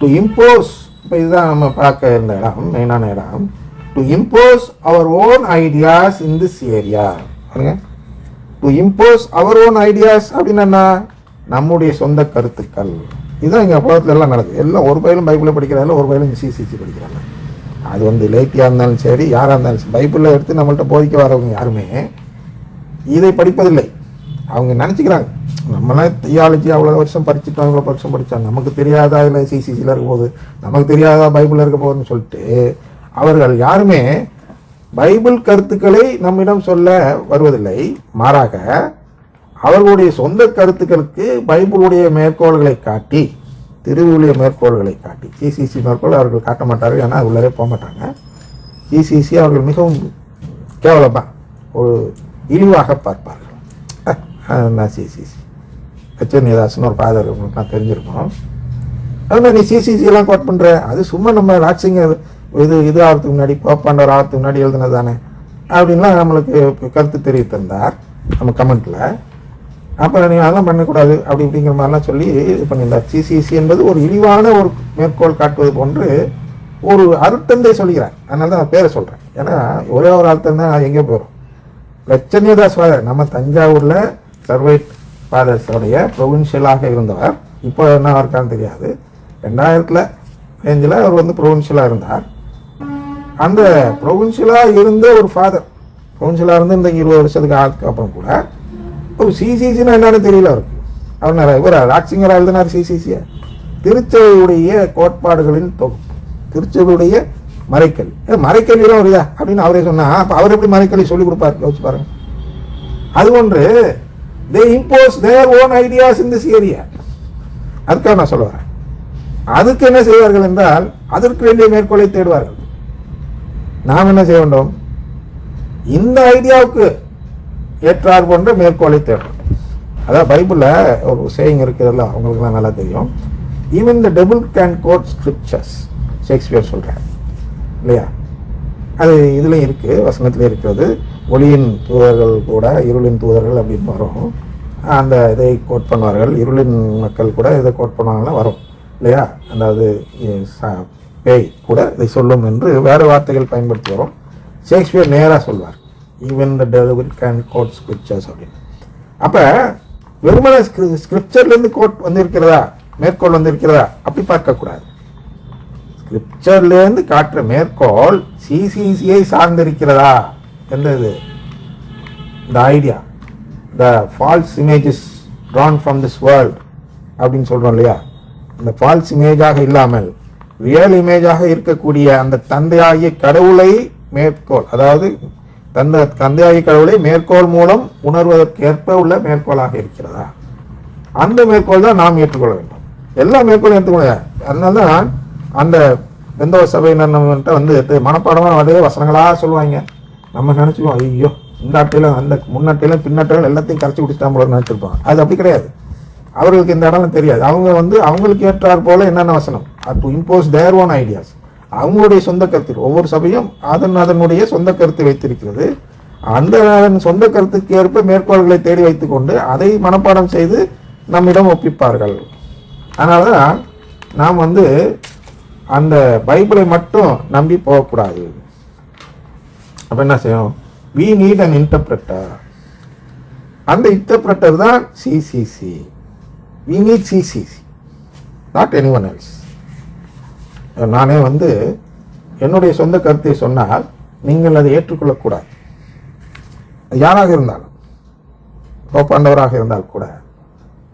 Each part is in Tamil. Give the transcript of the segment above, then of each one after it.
டு இம்போஸ் இப்போ இதுதான் நம்ம பார்க்க இருந்த இடம் மெயினான இடம். To impose our own ideas in this area to impose our own ideas அப்படின்னா என்ன? நம்முடைய சொந்த கருத்துக்கள். இதுதான் இங்கே புலத்தில் எல்லாம் நடக்குது. எல்லாம் ஒரு பயிலும் பைபிளில் படிக்கிறாங்க ஒரு பயிலும் சிசிசி படிக்கிறாங்க. அது வந்து லேட்டியாக இருந்தாலும் சரி யாராக இருந்தாலும் சரி பைபிளில் எடுத்து நம்மள்கிட்ட போதிக்க வரவங்க யாருமே இதை படிப்பதில்லை. அவங்க நினச்சிக்கிறாங்க. நம்மளாம் தியாலஜி அவ்வளோ வருஷம் படிச்சுட்டோம் இவ்வளோ வருஷம் படித்தோம் நமக்கு தெரியாதா இல்லை சிசிசியில் இருக்க போகுது நமக்கு தெரியாதா பைபிளில் இருக்க போகுதுன்னு சொல்லிட்டு அவர்கள் யாருமே பைபிள் கருத்துக்களை நம்மிடம் சொல்ல வருவதில்லை மாறாக அவர்களுடைய சொந்த கருத்துக்களுக்கு பைபிளுடைய மேற்கோள்களை காட்டி திருவிழிய மேற்கோள்களை காட்டி சிசிசி மேற்கோள் அவர்கள் காட்ட மாட்டார்கள் ஏன்னா உள்ளரே போக மாட்டாங்க சிசிசி அவர்கள் மிகவும் கேவலமாக ஒரு இழிவாக பார்ப்பார்கள் அஹ், சிசிசி கச்சனிதாசன் ஒரு ஃபாதர் உங்களுக்குலாம் அது மாதிரி நீ சிசிசிலாம் கோட் பண்ணுற அது சும்மா நம்ம ராட்சிங்க இது இது ஆகிறதுக்கு முன்னாடி போப்பாண்டவர் ஆகிறதுக்கு முன்னாடி எழுதுனது தானே? அப்படின்லாம் நம்மளுக்கு கருத்து தெரிவித்திருந்தார் நம்ம கமெண்ட்டில் அப்புறம் நீ அதெல்லாம் பண்ணக்கூடாது அப்படி இப்படிங்கிற மாதிரிலாம் சொல்லி இது பண்ணியிருந்தார். சிசிசி என்பது ஒரு இழிவான ஒரு மேற்கோள் காட்டுவது போன்று ஒரு அருத்தந்தை சொல்கிறேன் அதனால தான் நான் பேரை சொல்கிறேன் ஏன்னா ஒரே ஒரு அர்த்தம் தான் எங்கே போகிறோம் லட்சணியதாஸ் ஃபாதர் நம்ம தஞ்சாவூரில் சர்வைட் ஃபாதர்ஸோடைய ப்ரொவின்ஷியலாக இருந்தவர். இப்போ என்ன இருக்கான்னு தெரியாது. ரெண்டாயிரத்தில் ரேஞ்சில் அவர் வந்து ப்ரொவின்ஷியலாக இருந்தார். அந்த ப்ரொவின்ஷியலாக இருந்த ஒரு ஃபாதர் ப்ரொவின்ஷியலாக இருந்து இந்த இருபது வருஷத்துக்கு ஆளுக்கு அப்புறம் கூட ஒரு சிசிசின்னு என்னன்னு தெரியல அவருக்கு. அவர் நிறைய இவர் ராக்சிங்கரா எழுதினார் சிசிசியை திருச்சபையுடைய கோட்பாடுகளின் தொகுப்பு திருச்சபையுடைய மறைக்கல். ஏ, வருதா அப்படின்னு அவரே சொன்னா அப்போ அவர் எப்படி மறைக்கல்வி சொல்லி கொடுப்பார்? யோசிச்சு பாருங்க. அது ஒன்று they impose their own ideas in this area அதுக்காக நான் சொல்ல வரேன். அதுக்கு என்ன செய்வார்கள் என்றால் அதற்கு வேண்டிய மேற்கோளை தேடுவார்கள். நாம் என்ன செய்ய வேண்டும்? இந்த ஐடியாவுக்கு ஏற்றார் போன்ற மேற்கோளை தேடும் அதான் பைபிளில் ஒரு சேயிங் இருக்குதுல்ல அவங்களுக்குலாம் நல்லா தெரியும். Even the devil can quote scriptures Shakespeare சொல்கிறார் இல்லையா? அது இதுலேயும் இருக்குது வசனத்தில் இருக்கிறது. ஒளியின் தூதர்கள் கூட இருளின் தூதர்கள் அப்படின்னு வரும். அந்த இதை கோட் பண்ணுவார்கள். இருளின் மக்கள் கூட இதை கோட் பண்ணுவாங்கன்னா வரும். இல்லையா? அதாவது பேய் கூட இதை சொல்லும் என்று வேறு வார்த்தைகள் பயன்படுத்தி வரும். ஷேக்ஸ்பியர் நேராக சொல்வார். Even the devil can quote scriptures அப்படின்னு. அப்போ வெறுமனே ஸ்கிரிப்சர்லேருந்து கோட் வந்திருக்கிறதா? மேற்கோள் வந்திருக்கிறதா? அப்படி பார்க்கக்கூடாது. ஸ்கிரிப்சர்லேருந்து காட்டுற மேற்கோள் சிசிசியை சார்ந்திருக்கிறதா? என்றது இந்த idea the false images drawn from this world அப்படின்னு சொல்கிறோம் இல்லையா? இந்த ஃபால்ஸ் இமேஜாக இல்லாமல் ரியல் இமேஜாக இருக்கக்கூடிய அந்த தந்தையாகிய கடவுளை மேற்கோள் அதாவது தந்த தந்தையாகிய கடவுளை மேற்கோள் மூலம் உணர்வதற்கு ஏற்ப உள்ள மேற்கோளாக இருக்கிறதா? அந்த மேற்கோள் தான் நாம் ஏற்றுக்கொள்ள வேண்டும். எல்லா மேற்கோளும் ஏற்றுக்கொள்ள அதனால தான் அந்த எந்த சபையினர் நம்மகிட்ட வந்து மனப்பாடமாக அதே வசனங்களாக சொல்லுவாங்க. நம்ம நினச்சிக்கோம் ஐயோ இந்த அட்டையிலும் அந்த முன்னட்டையில பின்னட்டையில எல்லாத்தையும் கரைச்சி குடிச்சிட்டா போல நினச்சிருப்பாங்க அது அப்படி கிடையாது. அவர்களுக்கு இந்த இடம்லாம் தெரியாது. அவங்க வந்து அவங்களுக்கு ஏற்றார் போல என்னென்ன வசனம்? To impose their own ideas அவங்களுடைய சொந்த கருத்து. ஒவ்வொரு சபையும் அதன் அதனுடைய சொந்த கருத்தை வைத்திருக்கிறது. அந்த அதன் சொந்த கருத்துக்கு ஏற்ப மேற்கோள்களை தேடி வைத்துக்கொண்டு அதை மனப்பாடம் செய்து நம்மிடம் ஒப்பிப்பார்கள். அதனால தான் நாம் வந்து அந்த பைபிளை மட்டும் நம்பி போகக்கூடாது. அப்போ என்ன செய்யும்? வி நீட் அன் இன்டர்பிரட்டர் அந்த இன்டர்பிரட்டர் தான் CCC we need CCC not anyone else நானே வந்து என்னுடைய சொந்த கருத்தை சொன்னால் நீங்கள் அதை ஏற்றுக்கொள்ளக்கூடாது யாராக இருந்தாலும் போப்பாண்டவராக இருந்தால் கூட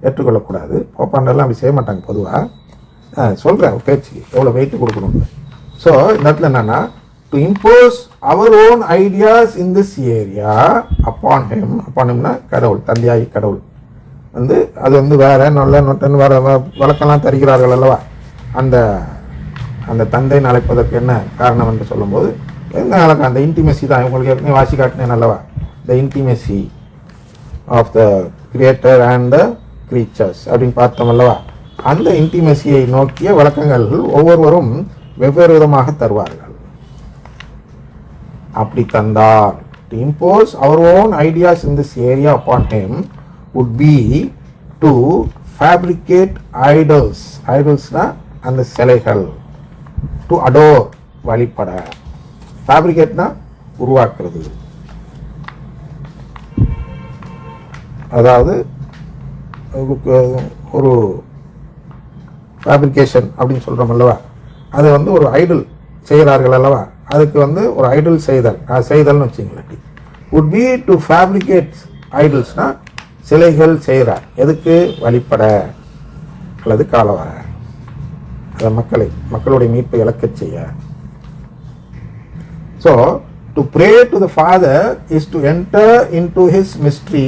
ஏற்றுக்கொள்ளக்கூடாது போப்பாண்டவர்லாம் அப்படி செய்ய மாட்டாங்க பொதுவாக சொல்கிறேன் பேச்சு. எவ்வளோ வெயிட் கொடுக்கணும்னு. ஸோ இந்த இடத்துல என்னென்னா to impose our own ideas in this area upon ஹெம் அப்பான் ஹெம்னா கடவுள் தந்தையாகி கடவுள். வந்து அது வந்து வேற நல்ல நொட்டன் வேற வழக்கெல்லாம் தருகிறார்கள் அல்லவா? அந்த அந்த தந்தை அழைப்பதற்கு என்ன காரணம் என்று சொல்லும்போது எந்த அளவுக்கு அந்த இன்டிமெசி தான்? உங்களுக்கு ஏற்கனவே வாசி காட்டினேன் அல்லவா? The intimacy of the creator and the creatures அப்படின்னு பார்த்தோம் அல்லவா? அந்த இன்டிமெசியை நோக்கிய வழக்கங்கள் ஒவ்வொருவரும் வெவ்வேறு விதமாக தருவார்கள். அப்படி தந்தார். To impose our own ideas in this area upon hem would be to fabricate idols ஐடல்ஸ்னால் அந்த சிலைகள். டு அடோர் வழிபட. ஃபேப்ரிகேட்னா உருவாக்குறது. அதாவது ஒரு ஃபேப்ரிகேஷன் அப்படின்னு சொல்கிறோம் அல்லவா? அது வந்து ஒரு ஐடல் செய்கிறார்கள் அல்லவா? அதுக்கு வந்து ஒரு ஐடல் செய்தல். அது செய்தல்னு வச்சுங்களேன். உட் பி டு ஃபேப்ரிகேட் ஐடல்ஸ்னால் சிலைகள் செய்கிறார் எதுக்கு? வழிபட. அல்லது காலவர. அதை மக்களை மக்களுடைய மீட்பை இழக்கச் செய்ய. So to pray to the father is to enter into his mystery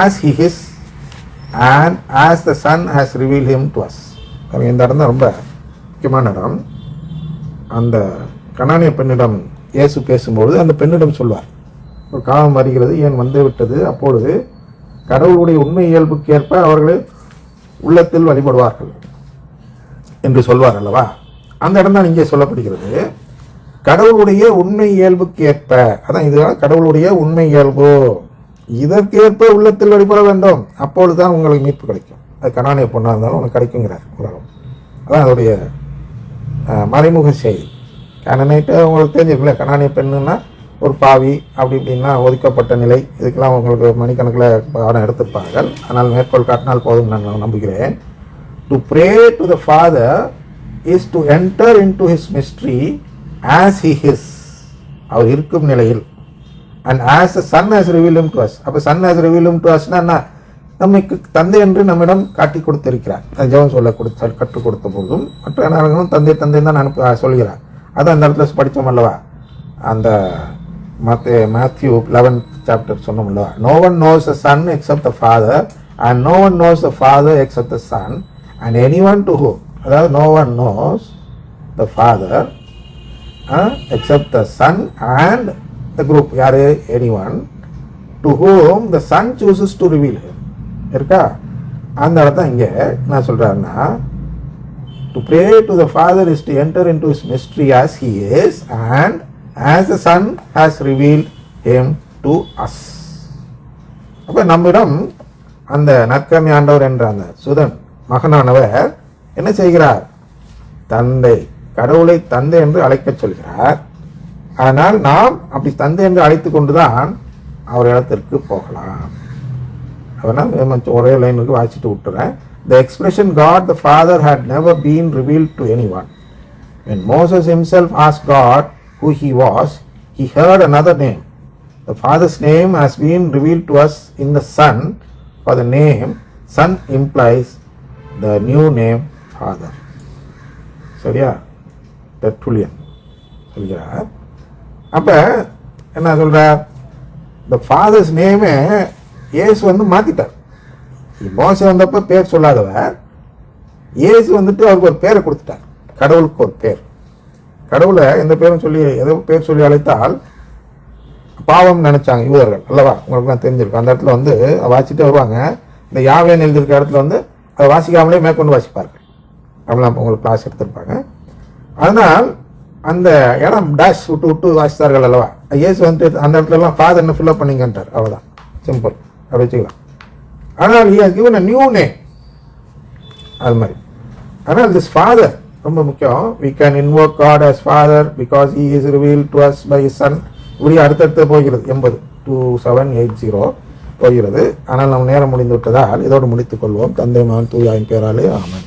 as he is and as the son has reveal him to us இந்த இடம் தான் ரொம்ப முக்கியமான இடம். அந்த கணானிய பெண்ணிடம் இயேசு பேசும்பொழுது அந்த பெண்ணிடம் சொல்வார் ஒரு காலம் வருகிறது ஏன் வந்து விட்டது அப்பொழுது கடவுளுடைய உண்மை இயல்புக்கு ஏற்ப அவர்கள் உள்ளத்தில் வழிபடுவார்கள் என்று சொல்வார் அல்லவா? அந்த இடம் தான் இங்கே சொல்லப்படுகிறது. கடவுளுடைய உண்மை இயல்புக்கு ஏற்ப அதான் இதுதான் கடவுளுடைய உண்மை இயல்பு. இதற்கேற்ப உள்ளத்தில் வழிபட வேண்டும். அப்பொழுதுதான் உங்களுக்கு மீட்பு கிடைக்கும். அது கணானிய பொண்ணாக இருந்தாலும் உனக்கு கிடைக்குங்கிறார். உலகம் அதான் அதோடைய மறைமுக செய்தி. கனனைட்டு உங்களுக்கு தெரிஞ்சிருக்குல்ல கனானிய பெண்ணுன்னா ஒரு பாவி அப்படி இப்படின்னா ஒதுக்கப்பட்ட நிலை. இதுக்கெல்லாம் உங்களுக்கு மணிக்கணக்கில் பாடம் எடுத்திருப்பாங்க. ஆனால் மேற்கோள் காட்டினால் போதும் நான் நம்புகிறேன். To pray to the father is to enter into his mystery as he is அவர் இருக்கும் நிலையில். And as a son as ரிவீலும் to us அப்போ சன் ஹஸ் ரிவீலும் டு அஸ்னா என்ன? நம்மைக்கு தந்தை என்று நம்மிடம் காட்டி கொடுத்திருக்கிறார். அது சொல்ல கொடுத்த கற்றுக் கொடுத்த போதும் மற்ற நாடுகளும் தந்தை தந்தை தான் அனுப்ப சொல்கிறார். அதான் அந்த இடத்துல படித்தோம் அல்லவா? அந்த மற்ற மேத்யூ லெவன் சாப்டர் சொன்னோம் அல்லவா? No one knows the son except the father and no one knows the father except the son and anyone to who அதாவது no one knows the father except the son and the group யார்? Anyone to whom the son chooses to reveal இருக்கா? அந்த இடத்த இங்கே என்ன சொல்கிறாருன்னா to pray to the father is to enter into his mystery as he is and as the son has reveal him to us அப்போ நம்மிடம் அந்த நற்கமி ஆண்டவர் என்ற அந்த சுதன் மகனானவர் என்ன செய்கிறார்? தந்தை கடவுளை தந்தை என்று அழைக்கச் சொல்கிறார். ஆனால் நாம் அப்படி தந்தை என்று அழைத்து கொண்டுதான் அவர் இடத்திற்கு போகலாம். அதனால் ஒரே லைனுக்கு வாசிட்டு விட்டுறேன். The expression God the Father had never been revealed to anyone. When Moses himself asked God who he was, he heard another name. The Father's name has been revealed to us in the Son, for the name Son implies the new name Father. சரியா டெர்டுலியன் சொல்கிறார் அப்போ என்ன சொல்கிறார் இந்த ஃபாதர்ஸ் நேமே இயேசு வந்து மாற்றிட்டார் மோசம் வந்தப்ப பேர் சொல்லாதவர் இயேசு வந்துட்டு அவருக்கு ஒரு பேரை கொடுத்துட்டார். கடவுளுக்கு ஒரு பேர். கடவுளை எந்த பேரும் சொல்லி ஏதோ பேர் சொல்லி அழைத்தால் பாவம் நினைச்சாங்க யூதர்கள். அல்லவா? உங்களுக்குலாம் தெரிஞ்சிருக்கும். அந்த இடத்துல வந்து வாசிட்டு வருவாங்க. இந்த யாவேன் எழுதியிருக்க இடத்துல வந்து அதை வாசிக்காமலே மேற்கொண்டு வாசிப்பார்கள். அப்படிலாம் உங்களுக்கு கிளாஸ் எடுத்திருப்பாங்க. அதனால் அந்த இடம் டேஷ் விட்டு விட்டு வாசித்தார்கள் அல்லவா? இயேசு வந்துட்டு அந்த இடத்துலலாம் ஃபாதர்னு ஃபாதர் என்ன ஃபில்அப் பண்ணிங்கன்றார். அவ்வளோதான் சிம்பிள் அப்படி வச்சுக்கலாம். ஆனால் he has given a new name அது மாதிரி. ஆனால் திஸ் ஃபாதர் ரொம்ப முக்கியம். We can invoke God as father because he is reveal to us by son இப்படி அடுத்தடுத்து போகிறது. எண்பது. டூ செவன் எயிட் ஜீரோ போகிறது. ஆனால் நம் நேரம் முடிந்து விட்டதால் இதோடு முடித்துக் கொள்வோம். தந்தை மகன் தூயாயின் பேராலே ஆமன்.